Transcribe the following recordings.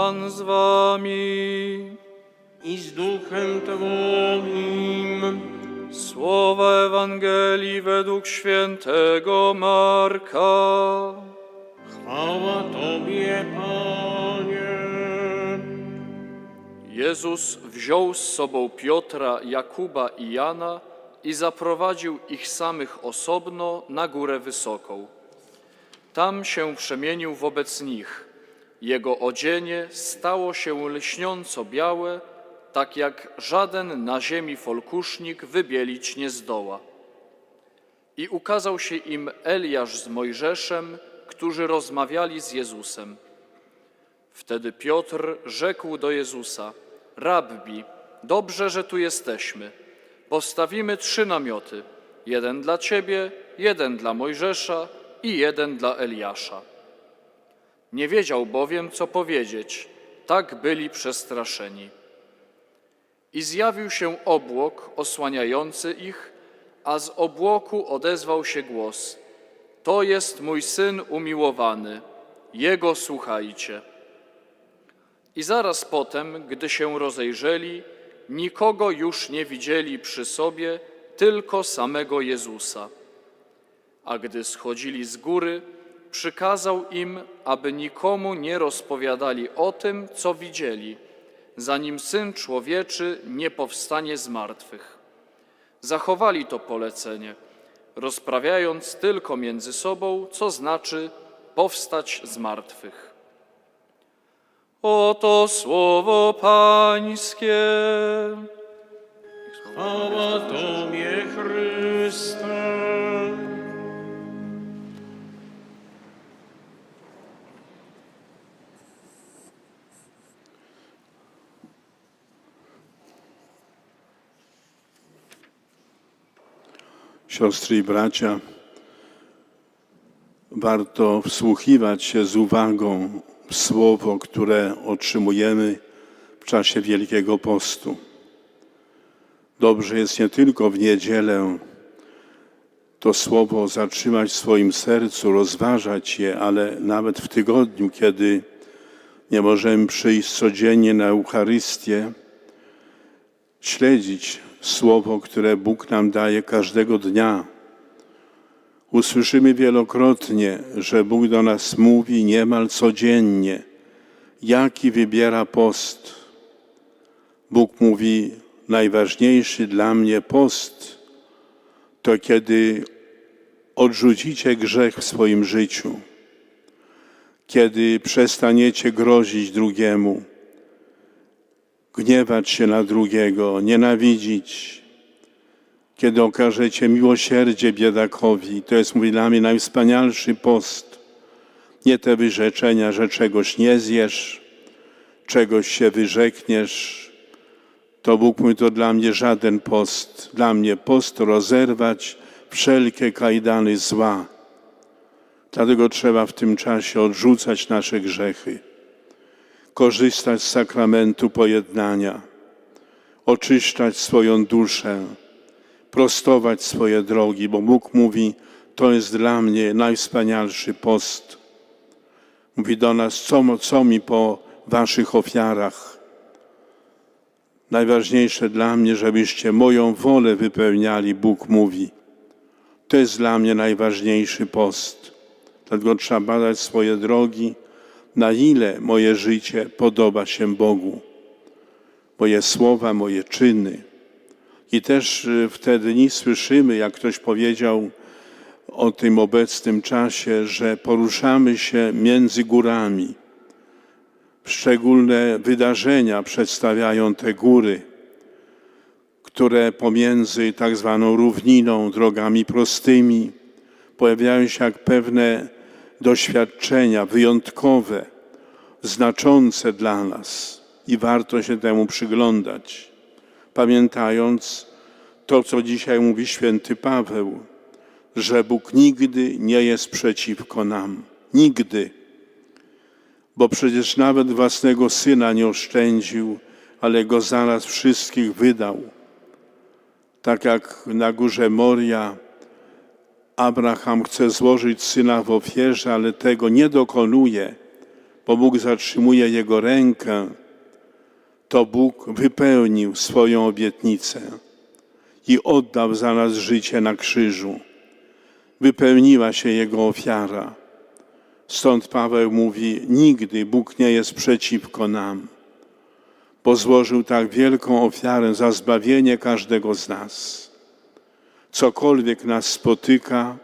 Pan z wami. i z duchem Twoim. Słowa Ewangelii według świętego Marka. Chwała Tobie, Panie. Jezus wziął z sobą Piotra, Jakuba i Jana i zaprowadził ich samych osobno na górę wysoką. Tam się przemienił wobec nich. Jego odzienie stało się lśniąco białe, tak jak żaden na ziemi folkusznik wybielić nie zdoła. I ukazał się im Eliasz z Mojżeszem, którzy rozmawiali z Jezusem. Wtedy Piotr rzekł do Jezusa: Rabbi, dobrze, że tu jesteśmy. Postawimy trzy namioty: jeden dla ciebie, jeden dla Mojżesza i jeden dla Eliasza. Nie wiedział bowiem, co powiedzieć, tak byli przestraszeni. I zjawił się obłok osłaniający ich, a z obłoku odezwał się głos: To jest mój syn umiłowany, jego słuchajcie. I zaraz potem, gdy się rozejrzeli, nikogo już nie widzieli przy sobie, tylko samego Jezusa. A gdy schodzili z góry, przykazał im, aby nikomu nie rozpowiadali o tym, co widzieli, zanim Syn Człowieczy nie powstanie z martwych. Zachowali to polecenie, rozprawiając tylko między sobą, co znaczy powstać z martwych. Oto słowo Pańskie. Chwała Tobie, Chryste. Siostry i bracia, warto wsłuchiwać się z uwagą w słowo, które otrzymujemy w czasie Wielkiego Postu. Dobrze jest nie tylko w niedzielę to słowo zatrzymać w swoim sercu, rozważać je, ale nawet w tygodniu, kiedy nie możemy przyjść codziennie na Eucharystię, śledzić słowo, które Bóg nam daje każdego dnia. Usłyszymy wielokrotnie, że Bóg do nas mówi niemal codziennie, jaki wybiera post. Bóg mówi, najważniejszy dla mnie post to kiedy odrzucicie grzech w swoim życiu, kiedy przestaniecie grozić drugiemu, gniewać się na drugiego, nienawidzić, kiedy okażecie miłosierdzie biedakowi. To jest, mówi dla mnie, najwspanialszy post. Nie te wyrzeczenia, że czegoś nie zjesz, czegoś się wyrzekniesz. To Bóg mówi, to dla mnie żaden post. Dla mnie post rozerwać wszelkie kajdany zła. Dlatego trzeba w tym czasie odrzucać nasze grzechy korzystać z sakramentu pojednania, oczyszczać swoją duszę, prostować swoje drogi, bo Bóg mówi, to jest dla mnie najwspanialszy post. Mówi do nas, co, co mi po waszych ofiarach. Najważniejsze dla mnie, żebyście moją wolę wypełniali, Bóg mówi. To jest dla mnie najważniejszy post. Dlatego trzeba badać swoje drogi, na ile moje życie podoba się Bogu, moje słowa, moje czyny. I też y, wtedy nie słyszymy, jak ktoś powiedział o tym obecnym czasie, że poruszamy się między górami. Szczególne wydarzenia przedstawiają te góry, które pomiędzy tak zwaną równiną, drogami prostymi, pojawiają się jak pewne doświadczenia wyjątkowe, znaczące dla nas i warto się temu przyglądać, pamiętając to, co dzisiaj mówi święty Paweł, że Bóg nigdy nie jest przeciwko nam. Nigdy. Bo przecież nawet własnego syna nie oszczędził, ale go zaraz wszystkich wydał. Tak jak na górze Moria Abraham chce złożyć syna w ofierze, ale tego nie dokonuje, bo Bóg zatrzymuje jego rękę, to Bóg wypełnił swoją obietnicę i oddał za nas życie na krzyżu. Wypełniła się jego ofiara. Stąd Paweł mówi: Nigdy Bóg nie jest przeciwko nam, bo złożył tak wielką ofiarę za zbawienie każdego z nas. Cokolwiek nas spotyka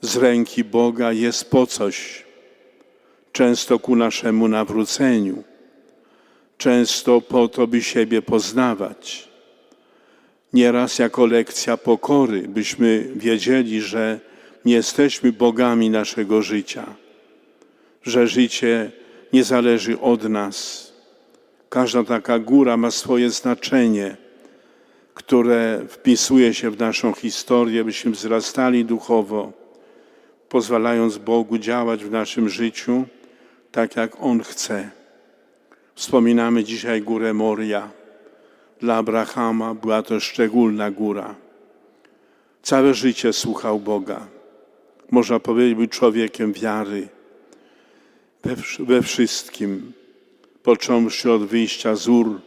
z ręki Boga jest po coś, często ku naszemu nawróceniu, często po to, by siebie poznawać. Nieraz jako lekcja pokory, byśmy wiedzieli, że nie jesteśmy bogami naszego życia, że życie nie zależy od nas. Każda taka góra ma swoje znaczenie, które wpisuje się w naszą historię, byśmy wzrastali duchowo, pozwalając Bogu działać w naszym życiu tak, jak On chce. Wspominamy dzisiaj górę Moria. Dla Abrahama była to szczególna góra. Całe życie słuchał Boga. Można powiedzieć, był człowiekiem wiary we, we wszystkim, począwszy od wyjścia z Ur,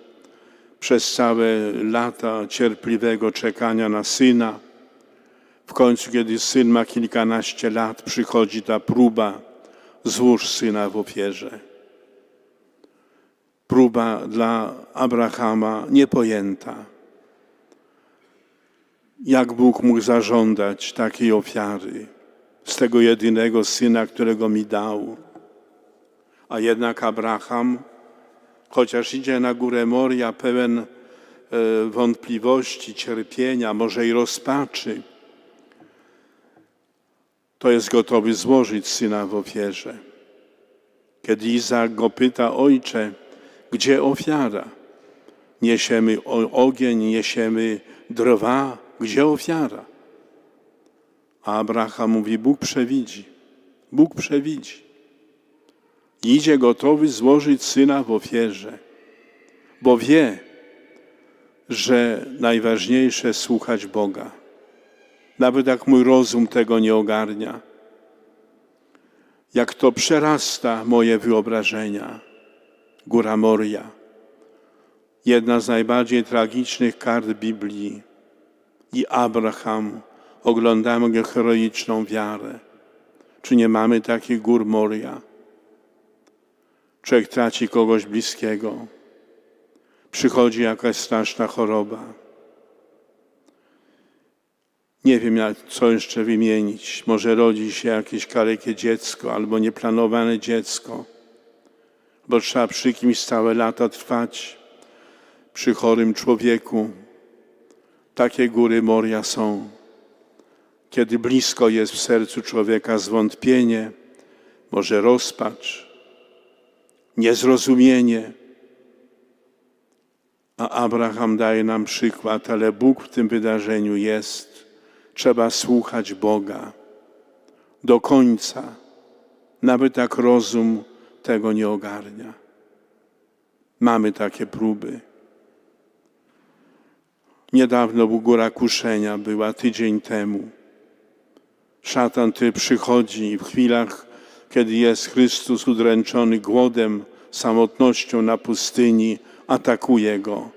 przez całe lata cierpliwego czekania na syna. W końcu, kiedy syn ma kilkanaście lat, przychodzi ta próba, złóż syna w ofierze. Próba dla Abrahama niepojęta. Jak Bóg mógł zażądać takiej ofiary z tego jedynego syna, którego mi dał? A jednak Abraham, chociaż idzie na górę Moria pełen e, wątpliwości, cierpienia, może i rozpaczy, to jest gotowy złożyć syna w ofierze. Kiedy Izaak go pyta, ojcze, gdzie ofiara? Niesiemy ogień, niesiemy drwa, gdzie ofiara? A Abraham mówi, Bóg przewidzi, Bóg przewidzi. Idzie gotowy złożyć syna w ofierze, bo wie, że najważniejsze słuchać Boga. Nawet jak mój rozum tego nie ogarnia, jak to przerasta moje wyobrażenia. Góra Moria, jedna z najbardziej tragicznych kart Biblii. I Abraham, oglądamy heroiczną wiarę. Czy nie mamy takich gór Moria? Człowiek traci kogoś bliskiego, przychodzi jakaś straszna choroba. Nie wiem, jak, co jeszcze wymienić. Może rodzi się jakieś kalekie dziecko albo nieplanowane dziecko, bo trzeba przy kimś całe lata trwać, przy chorym człowieku. Takie góry Moria są. Kiedy blisko jest w sercu człowieka zwątpienie, może rozpacz, niezrozumienie. A Abraham daje nam przykład, ale Bóg w tym wydarzeniu jest. Trzeba słuchać Boga do końca, nawet jak rozum tego nie ogarnia. Mamy takie próby. Niedawno u góra kuszenia była tydzień temu. Szatan ty przychodzi i w chwilach, kiedy jest Chrystus udręczony głodem, samotnością na pustyni, atakuje go,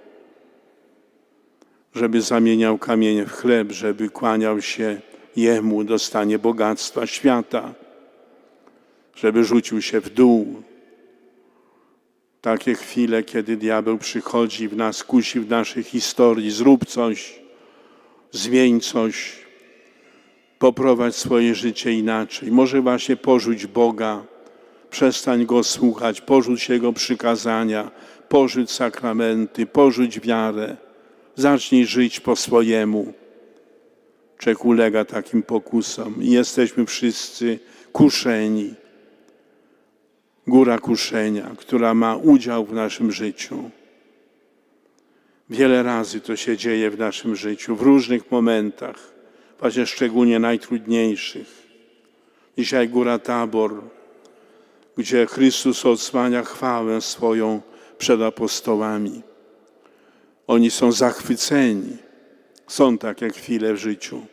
żeby zamieniał kamienie w chleb, żeby kłaniał się Jemu, dostanie bogactwa świata, żeby rzucił się w dół. Takie chwile, kiedy diabeł przychodzi w nas, kusi w naszej historii, zrób coś, zmień coś, poprowadź swoje życie inaczej. Może właśnie porzuć Boga, przestań Go słuchać, porzuć Jego przykazania, porzuć sakramenty, porzuć wiarę. Zacznij żyć po swojemu. Człowiek ulega takim pokusom i jesteśmy wszyscy kuszeni. Góra kuszenia, która ma udział w naszym życiu. Wiele razy to się dzieje w naszym życiu, w różnych momentach, właśnie szczególnie najtrudniejszych. Dzisiaj Góra Tabor, gdzie Chrystus odsłania chwałę swoją przed apostołami. Oni są zachwyceni. Są takie chwile w życiu.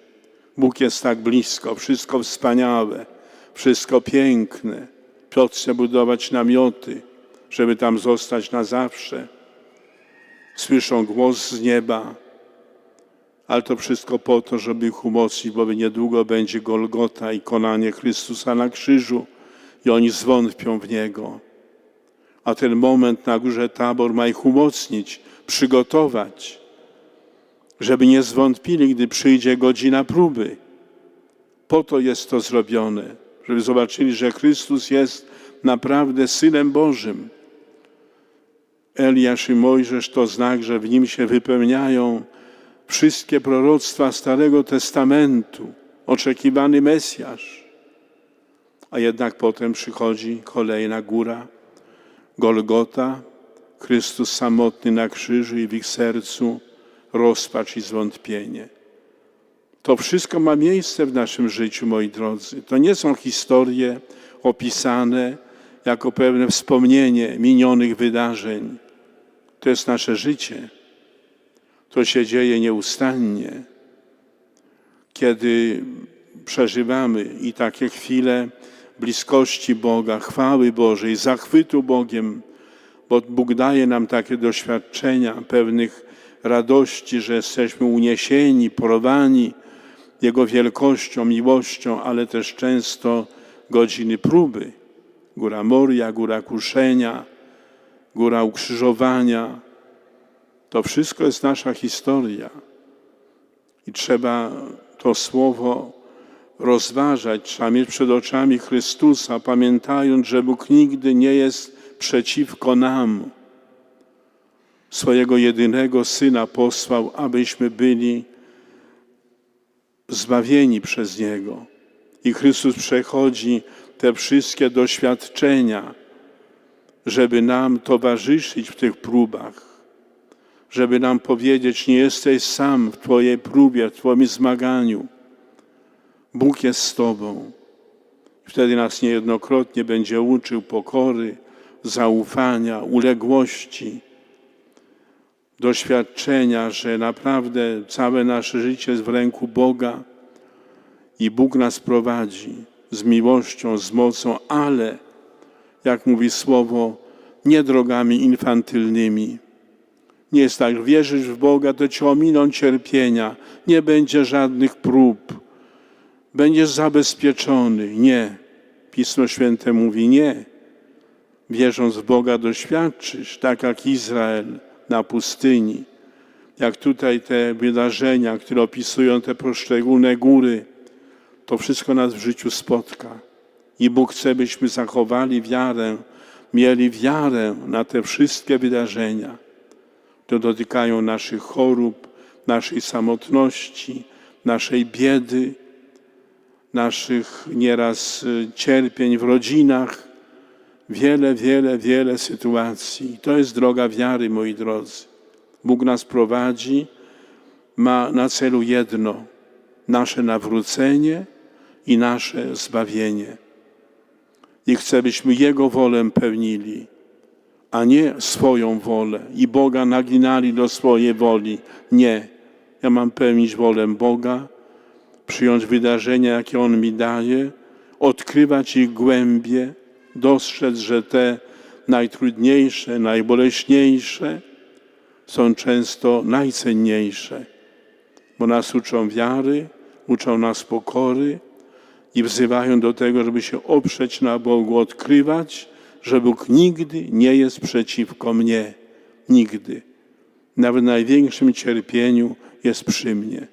Bóg jest tak blisko, wszystko wspaniałe, wszystko piękne, Piotr chce budować namioty, żeby tam zostać na zawsze. Słyszą głos z nieba, ale to wszystko po to, żeby ich umocnić, bo niedługo będzie Golgota i konanie Chrystusa na krzyżu i oni zwątpią w Niego. A ten moment na górze Tabor ma ich umocnić, przygotować, żeby nie zwątpili, gdy przyjdzie godzina próby. Po to jest to zrobione, żeby zobaczyli, że Chrystus jest naprawdę Synem Bożym. Eliasz i Mojżesz to znak, że w nim się wypełniają wszystkie proroctwa Starego Testamentu, oczekiwany Mesjasz. A jednak potem przychodzi kolejna góra, Golgota, Chrystus samotny na krzyżu i w ich sercu rozpacz i zwątpienie. To wszystko ma miejsce w naszym życiu, moi drodzy. To nie są historie opisane jako pewne wspomnienie minionych wydarzeń. To jest nasze życie. To się dzieje nieustannie. Kiedy przeżywamy i takie chwile bliskości Boga, chwały Bożej, zachwytu Bogiem, bo Bóg daje nam takie doświadczenia pewnych radości, że jesteśmy uniesieni, porwani Jego wielkością, miłością, ale też często godziny próby. Góra Moria, góra kuszenia, góra ukrzyżowania. To wszystko jest nasza historia. I trzeba to słowo rozważać, trzeba mieć przed oczami Chrystusa, pamiętając, że Bóg nigdy nie jest przeciwko nam. Swojego jedynego Syna posłał, abyśmy byli zbawieni przez Niego. I Chrystus przechodzi te wszystkie doświadczenia, żeby nam towarzyszyć w tych próbach, żeby nam powiedzieć, nie jesteś sam w Twojej próbie, w Twoim zmaganiu. Bóg jest z Tobą. Wtedy nas niejednokrotnie będzie uczył pokory, zaufania, uległości, doświadczenia, że naprawdę całe nasze życie jest w ręku Boga i Bóg nas prowadzi z miłością, z mocą, ale, jak mówi słowo, nie drogami infantylnymi. Nie jest tak, wierzysz w Boga, to cię ominą cierpienia, nie będzie żadnych prób, będziesz zabezpieczony. Nie. Pismo Święte mówi nie. Wierząc w Boga doświadczysz, tak jak Izrael na pustyni. Jak tutaj te wydarzenia, które opisują te poszczególne góry, to wszystko nas w życiu spotka. I Bóg chce, byśmy zachowali wiarę, mieli wiarę na te wszystkie wydarzenia, które dotykają naszych chorób, naszej samotności, naszej biedy, naszych nieraz y, cierpień w rodzinach, wiele, wiele, wiele sytuacji. To jest droga wiary, moi drodzy. Bóg nas prowadzi, ma na celu jedno nasze nawrócenie i nasze zbawienie. I chce, byśmy Jego wolę pełnili, a nie swoją wolę i Boga naginali do swojej woli. Nie. Ja mam pełnić wolę Boga, przyjąć wydarzenia, jakie On mi daje, odkrywać ich głębie, dostrzec, że te najtrudniejsze, najboleśniejsze są często najcenniejsze, bo nas uczą wiary, uczą nas pokory i wzywają do tego, żeby się oprzeć na Bogu, odkrywać, że Bóg nigdy nie jest przeciwko mnie. Nigdy. Nawet w największym cierpieniu jest przy mnie.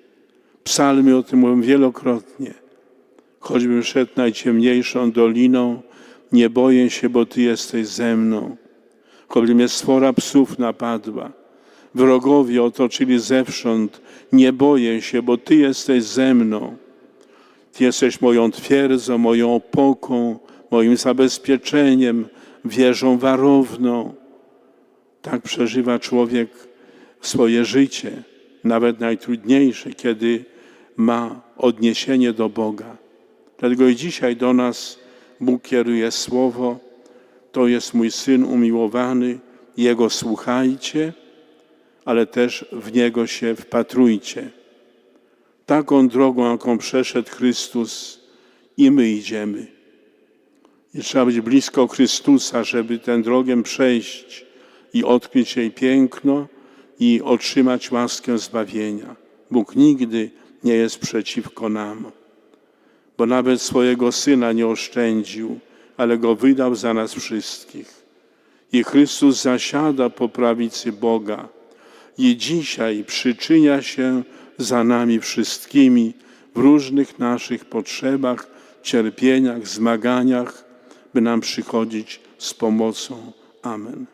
Psalmy o tym mówią wielokrotnie. Choćbym szedł najciemniejszą doliną, nie boję się, bo Ty jesteś ze mną. Choćby mnie sfora psów napadła, wrogowie otoczyli zewsząd, nie boję się, bo Ty jesteś ze mną. Ty jesteś moją twierdzą, moją opoką, moim zabezpieczeniem, wieżą warowną. Tak przeżywa człowiek swoje życie, nawet najtrudniejsze, kiedy ma odniesienie do Boga. Dlatego i dzisiaj do nas Bóg kieruje słowo. To jest mój syn umiłowany, jego słuchajcie, ale też w niego się wpatrujcie. Taką drogą, jaką przeszedł Chrystus, i my idziemy. I trzeba być blisko Chrystusa, żeby tę drogę przejść i odkryć jej piękno i otrzymać łaskę zbawienia. Bóg nigdy nie jest przeciwko nam, bo nawet swojego Syna nie oszczędził, ale Go wydał za nas wszystkich. I Chrystus zasiada po prawicy Boga i dzisiaj przyczynia się za nami wszystkimi w różnych naszych potrzebach, cierpieniach, zmaganiach, by nam przychodzić z pomocą. Amen.